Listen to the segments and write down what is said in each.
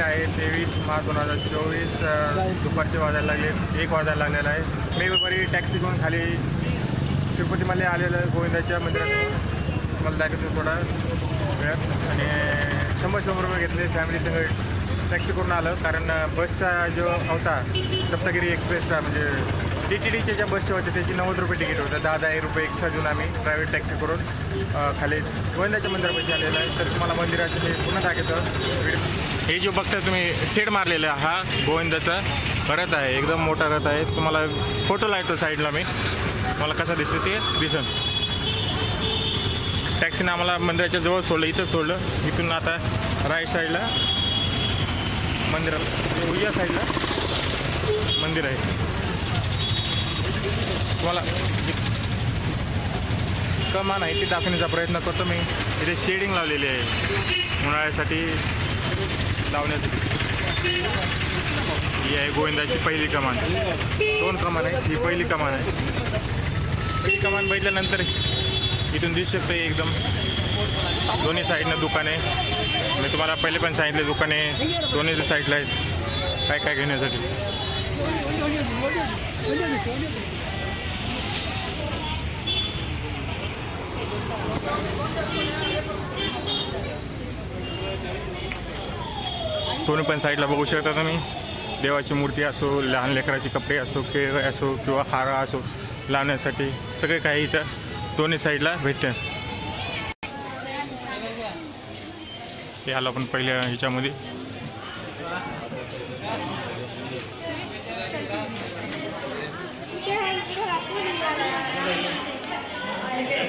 आहे तेवीस मार्च दोन हजार चोवीस दुपारचे वाजायला लागले एक वाजायला लागलेला आहे. मी दुपारी टॅक्सी करून खाली तिरुपतीमध्ये आलेलं आहे गोविंदाच्या मंदिरात मला दाखवतो थोडा वेळात आणि शंभर शंभर रुपये घेतले फॅमिली सगळं टॅक्सी करून आलं. कारण बसचा जो होता सप्तगिरी एक्सप्रेसचा म्हणजे टी टी डीच्या ज्या बसच्या होत्या त्याची नव्वद रुपये तिकीट होतं. दहा दहा एक रुपये एक्स्ट्रा देऊन आम्ही प्रायव्हेट टॅक्सी करून खाली गोविंदाच्या मंदिरापाशी आलेलं आहे. तर तुम्हाला मंदिराचं ते पुन्हा दाखवतं. हे जो बघता तुम्ही शेड मारलेला हा गोविंदाचा. रथ आहे एकदम मोठा रथ आहे. तुम्हाला फोटो लागतो साईडला मी. मला कसा दिसतो ते दिसन. टॅक्सीनं आम्हाला मंदिराच्या जवळ सोडलं इथं सोडलं. इथून आता राईट साईडला मंदिराला उजव्या साईडला मंदिर आहे. तुम्हाला कमान आहे ती दाखवण्याचा प्रयत्न करतो मी. इथे शेडिंग लावलेली आहे. उन्हाळ्यासाठी लावण्यासाठी. ही आहे गोविंदाची पहिली कमान. दोन कमान आहे ही पहिली कमान आहे. पहिली कमान बघितल्यानंतर इथून दिसू शकतं एकदम. दोन्ही साईडनं दुकान आहे. मी तुम्हाला पहिले पण सांगितले दुकाने दोन्ही साईडला आहेत काय काय घेण्यासाठी. दोन्ही पण साईडला बघू शकता तुम्ही. देवाची मूर्ती असो लहान लेकराचे कपडे असो केळ असो किंवा हार असो लावण्यासाठी सगळे काही इथं दोन्ही साईडला भेटते. हे आलं आपण पहिल्या ह्याच्यामध्ये.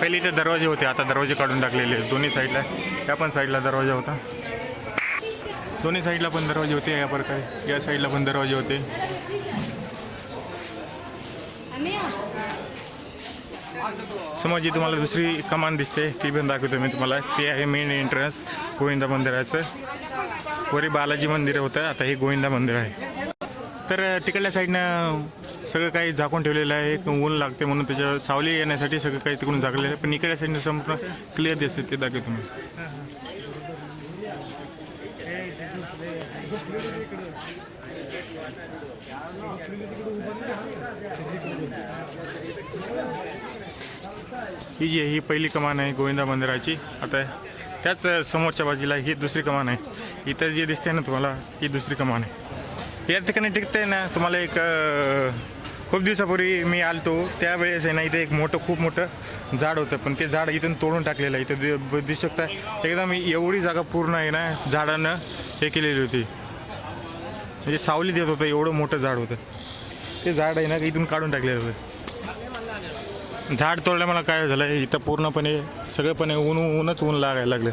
पहिले इथे दरवाजे होते आता दरवाजे काढून टाकलेले दोन्ही साईडला त्या पण साईडला दरवाजा होता. दोन्ही साईडला पण दरवाजे होते या प्रकारे. या साईडला पण दरवाजे होते. समोर जी तुम्हाला दुसरी कमान दिसते. ती पण दाखवतो मी तुम्हाला. ते आहे मेन एंट्रन्स गोविंदा मंदिराचं. वरी बालाजी मंदिर होतं. आता हे गोविंदा मंदिर आहे. तर तिकडल्या साईडनं सगळं काही झाकून ठेवलेलं आहे. ऊन लागते म्हणून त्याच्या सावली येण्यासाठी सगळं काही तिकडून झाकलेलं आहे. पण इकडल्या साईडनं संपूर्ण क्लिअर दिसते ते दाखवतो मी. ही जी आहे ही पहिली कमान आहे गोविंदा मंदिराची. आता त्याच समोरच्या बाजूला ही दुसरी कमान आहे. इतर जी दिसते ना तुम्हाला ही दुसरी कमान आहे. या ठिकाणी टिकते ना तुम्हाला एक खूप दिवसापूर्वी मी आलतो. त्यावेळेस आहे ना इथे एक मोठं खूप मोठं झाड होतं. पण ते झाड इथून तोडून टाकलेलं आहे. इथं दि- दिसू शकता एकदम एवढी जागा पूर्ण आहे ना झाडानं हे केलेली होती. म्हणजे सावली देत होतं एवढं मोठं झाड होतं. ते झाड आहे ना इथून काढून टाकलेलं होतं. झाड तोडल्या मला काय झालं इथं पूर्णपणे सगळंपणे ऊन ऊनच ऊन लागायला लागलं.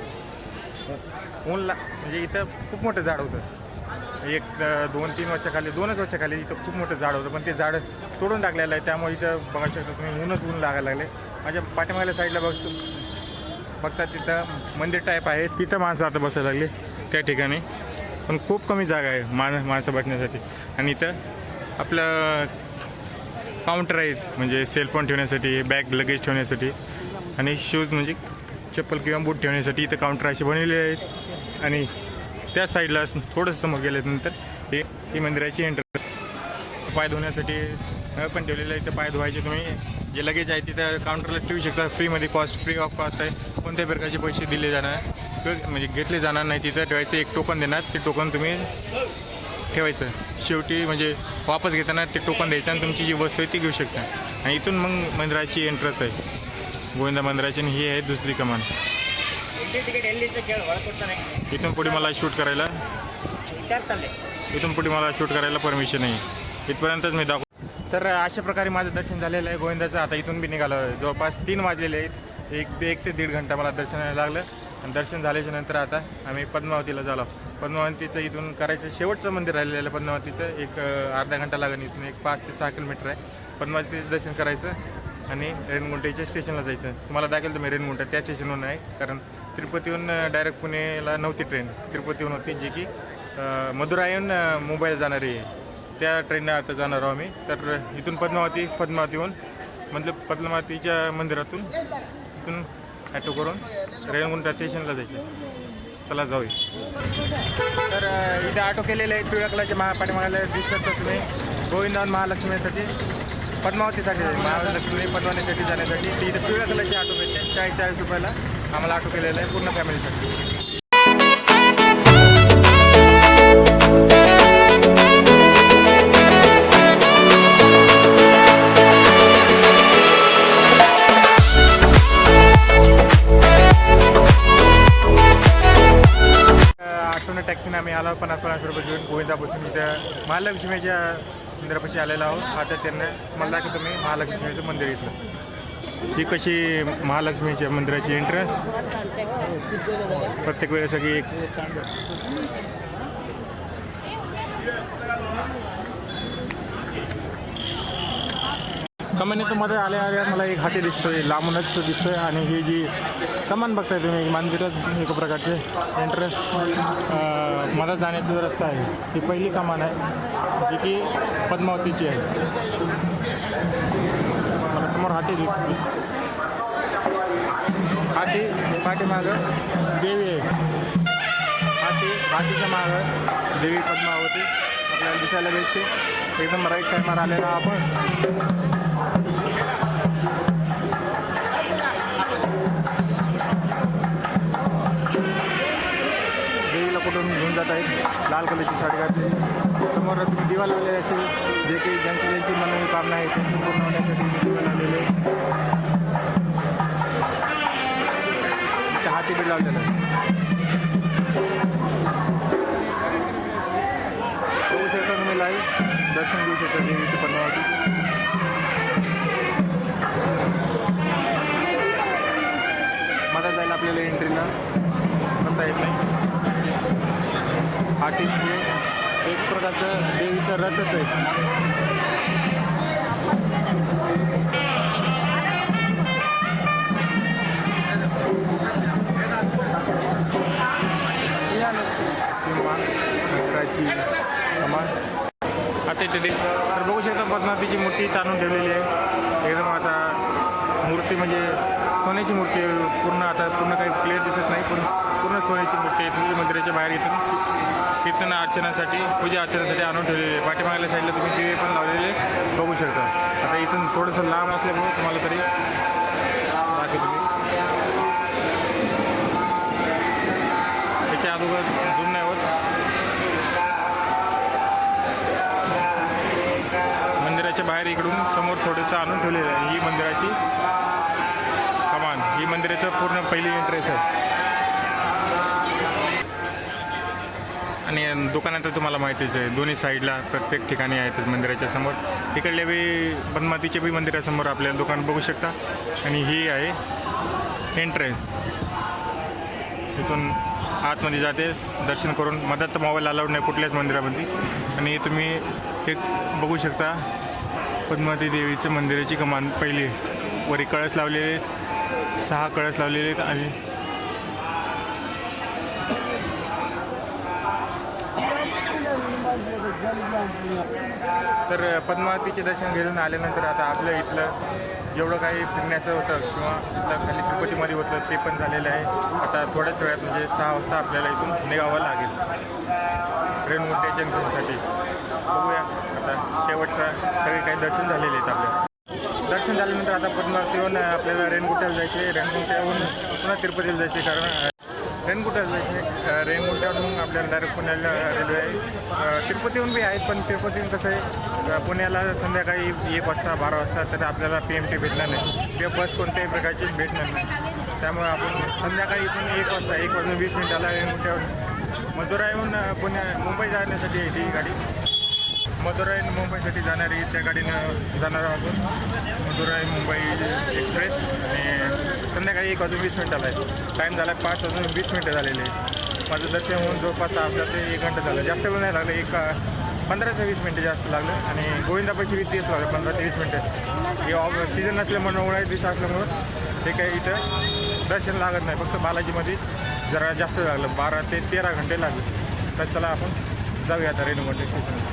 ऊन ला म्हणजे इथं खूप मोठं झाड होतं. एक दोन तीन वर्षाखाली दोनच वर्षाखाली इथं खूप मोठं झाड होतं पण ते झाड तोडून टाकलेलं आहे. त्यामुळे इथं बघा शकता तुम्ही ऊनच ऊन लागायला लागले माझ्या पाठीमागल्या साईडला बघतो बघता तिथं मंदिर टाईप आहे. तिथं माणसं आता बसायला लागली त्या ठिकाणी. पण खूप कमी जागा आहे माणसं माणसं बसण्यासाठी. आणि इथं आपलं काउंटर आहेत म्हणजे सेलफोन ठेवण्यासाठी बॅग लगेज ठेवण्यासाठी आणि शूज म्हणजे चप्पल किंवा बूट ठेवण्यासाठी इथं काउंटर असे बनवलेले आहेत. आणि त्या साईडला थोडंसं समोर गेल्यानंतर हे ही मंदिराची एंट्र पाय धुण्यासाठी नळ पण ठेवलेलं आहे इथं पाय धुवायचे तुम्ही. जे लगेच आहे तिथं काउंटरला ठेवू शकता फ्रीमध्ये कॉस्ट फ्री ऑफ कॉस्ट आहे. कोणत्याही प्रकारचे पैसे दिले जाणार म्हणजे घेतले जाणार नाही तिथं. ठेवायचं एक टोकन देणार ते टोकन तुम्ही ठेवायचं. शेवटी म्हणजे वापस घेताना ते टोकन द्यायचं आणि तुमची जी वस्तू आहे ती घेऊ शकता. आणि इथून मग मंदिराची एंट्रन्स आहे. गोविंदा मंदिराची आणि ही आहे दुसरी कमान. इथून पुढे मला शूट करायला इथून पुढे मला शूट करायला परमिशन आहे इथपर्यंतच मी दाखव तर अशा प्रकारे माझं दर्शन झालेलं आहे गोविंदाचं. आता इथून बी निघालो. जवळपास तीन वाजलेले आहेत. एक ते एक ते दीड घंटा मला दर्शनाला लागलं. आणि दर्शन झाल्याच्यानंतर आता आम्ही पद्मावतीला झालो. पद्मावतीचं इथून करायचं शेवटचं मंदिर राहिलेलं आहे पद्मावतीचं. एक अर्धा घंटा लागेल इथून. एक पाच ते सहा किलोमीटर आहे. पद्मावतीचं दर्शन करायचं आणि रेणगुंटेच्या स्टेशनला जायचं. तुम्हाला दाखवेल तुम्ही रेनगुंटा त्या स्टेशनवरून आहे. कारण तिरुपतीहून डायरेक्ट पुणेला नव्हती ट्रेन. तिरुपतीहून होती जी की अं, मुंबईला जाणारी आहे. त्या ट्रेनने आता जाणार आहोत आम्ही. तर इथून पद्मावती पद्मावतीहून मतलब पद्मावतीच्या मंदिरातून इथून ॲटो करून रेणगुंडा स्टेशनला जायचं. चला जाऊया. तर इथे ऑटो केलेले आहेत पिवळ्या कलरचे महा दिसत तुम्ही. गोविंदावन महालक्ष्मीसाठी पद्मावतीसाठी महालक्ष्मी पद्मावतीसाठी जाण्यासाठी. ती इथे पिवळ्या कलरचे ऑटो भेटते चाळीस चाळीस रुपयाला आम्हाला ऑटो केलेला आहे पूर्ण फॅमिलीसाठी घेऊन इथं महालक्ष्मीच्या मंदिरापाशी आलेला आहोत. आता त्यांना मला की तुम्ही महालक्ष्मीचं मंदिर इथलं. ही कशी महालक्ष्मीच्या मंदिराची एंट्रन्स प्रत्येक वेळेस सगळी एक कमानीत मध्ये आल्या आल्या मला एक हाती दिसतोय लांबूनच दिसतोय आणि ही जी कमान बघताय तुम्ही? मंदिरात एक प्रकारचे एंट्रन्स मला जाण्याचा जो रस्ता आहे ही पहिली कमान आहे जी की पद्मावतीची आहे. मला समोर हाती दि- दिसतो हाती पाठीमागं देवी आहे. हाती हातीच्या मागं देवी पद्मावती. आपल्याला दिसायला भेटते. एकदम राईट टायमार आलेला आपण. देवीला घेऊन जात आहेत. लाल कलरची साडी घातली. समोर तुम्ही दिवा लावलेले असतील जे की ज्यांची ज्यांची मनोनी कामना आहे त्यांची पूर्ण होण्यासाठी इथे दिवा लावलेले हाती बी लावलेलं आहे. बघू शकता तुम्ही लाईव्ह दर्शन घेऊ शकता देवीची पद्मावती एक देवीचं रथच आहे. किंवा आता इथे तर बघू शकता पद्मावतीची मूर्ती ताणून ठेवलेली आहे. एकदम आता मूर्ती म्हणजे सोन्याची मूर्ती पूर्ण आता पूर्ण काही क्लिअर दिसत नाही पण पूर्ण सोन्याची मूर्ती आहे. मंदिराच्या बाहेर इथून. कीर्तन अर्चनासाठी पूजा अर्चनासाठी आणून ठेवलेली आहे. पाठीमागल्या साईडला तुम्ही दिवे पण लावलेले बघू शकता. आता इथून थोडंसं लांब असल्यामुळे तुम्हाला तरी दाखवतो तुम्ही त्याच्या अगोदर झूम नाही होत. मंदिराच्या बाहेर इकडून समोर थोडंसं आणून ठेवलेलं आहे. ही मंदिराची कमान. ही मंदिराचं पूर्ण पहिली एंट्रेस आहे. आणि दुकानात तर तुम्हाला माहितीच आहे दोन्ही साईडला प्रत्येक ठिकाणी आहेत मंदिराच्या समोर. इकडल्या बी पद्मावतीच्या बी मंदिरासमोर आपल्याला दुकान बघू शकता. आणि ही आहे एंट्रेन्स इथून आतमध्ये जाते दर्शन करून. मधात तर मोबाईल अलाउड नाही कुठल्याच मंदिरामध्ये. आणि तुम्ही एक बघू शकता पद्मावती देवीचं मंदिराची कमान पहिली वरी कळस लावलेले आहेत सहा कळस लावलेले आहेत आणि तर पद्मावतीचे दर्शन घेऊन आल्यानंतर आता आपल्या इथलं जेवढं काही फिरण्याचं होतं किंवा इथलं खाली तिरुपतीमध्ये होतं ते पण झालेलं आहे. आता थोड्याच वेळात म्हणजे सहा वाजता आपल्याला इथून निघावं लागेल. रेणुगुंटे जंक्शनसाठी. बघूया. आता शेवटचं सगळे काही दर्शन झालेले आहेत आपल्या दर्शन झाल्यानंतर आता पद्मावतीहून आपल्याला रेणगुट्याला जायचे रेणगुट्याहून पुन्हा तिरुपतीला जायचे कारण रेनकोट म्हणजे, रेनकोटवरून रेणगुट्यावरून आपल्याला डायरेक्ट पुण्याला रेल्वे आहे तिरुपतीहून बी आहेत पण तिरुपतीहून कसं आहे पुण्याला संध्याकाळी एक वाजता बारा वाजता तर आपल्याला पी एम टी भेटणार नाही. किंवा बस कोणत्याही प्रकारची भेटणार नाही. त्यामुळे आपण संध्याकाळी इथून एक वाजता एक वाजून वीस मिनिटाला रेणगुट्यावर मदुराईहून पुण्या मुंबई जाण्यासाठी आहे ती गाडी. मदुराई मुंबईसाठी जाणारी त्या गाडीनं जाणार आहोत. आपण मदुराई मुंबई एक्सप्रेस आणि संध्याकाळी एक वाजून वीस मिनिटाला आहे टाईम झाला पाच वाजून वीस मिनटं झालेले. आहे माझं दर्शन होऊन जवळपास सहा ते एक घंटा झालं. जास्त वेळ नाही लागलं. एक पंधरा ते वीस मिनटं जास्त लागलं. आणि गोविंदापाशी वीस तीस लागलं पंधरा ते वीस मिनटं. हे ऑफ सीझन नसल्यामुळं उन्हाळ्यात दिवस असल्यामुळं ते काही इथं दर्शन लागत नाही. फक्त बालाजीमध्ये जरा जास्त लागलं. बारा ते तेरा घंटे लागले. तर चला आपण जाऊया आता रेणुगंटे स्टेशन